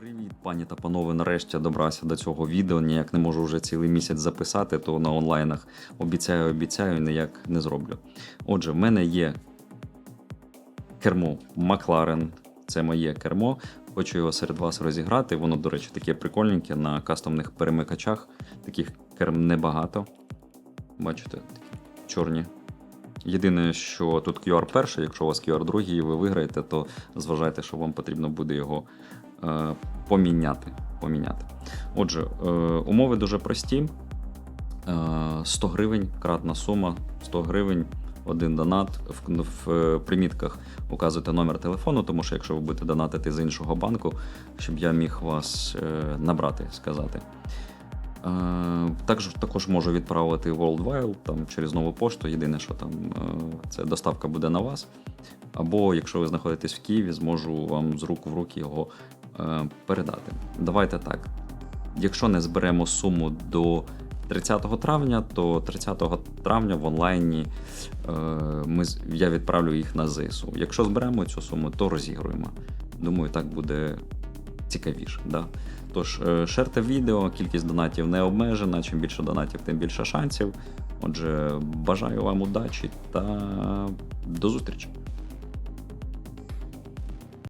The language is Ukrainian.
Привіт, пані та панове. Нарешті добрався до цього відео. Ніяк не можу вже цілий місяць записати, то на онлайнах обіцяю, обіцяю, ніяк не зроблю. Отже, в мене є кермо Макларен. Це моє кермо. Хочу його серед вас розіграти. Воно, до речі, таке прикольненьке на кастомних перемикачах. Таких керм небагато. Бачите, такі чорні. Єдине, що тут QR перший, якщо у вас QR другий і ви виграєте, то зважайте, що вам потрібно буде його е, поміняти. поміняти. Отже, е, умови дуже прості. Е, 100 гривень, кратна сума, 100 гривень, один донат. В, в е, примітках указуйте номер телефону, тому що якщо ви будете донатити з іншого банку, щоб я міг вас е, набрати, сказати. Е, Також, також можу відправити WorldWide там, через нову пошту. Єдине, що там це доставка буде на вас. Або якщо ви знаходитесь в Києві, зможу вам з рук в руки його е, передати. Давайте так. Якщо не зберемо суму до 30 травня, то 30 травня в онлайні е, ми, я відправлю їх на ЗСУ. Якщо зберемо цю суму, то розігруємо. Думаю, так буде цікавіше. Да? Тож, е, шерте відео, кількість донатів не обмежена. Чим більше донатів, тим більше шансів. Отже, бажаю вам удачі та до зустрічі!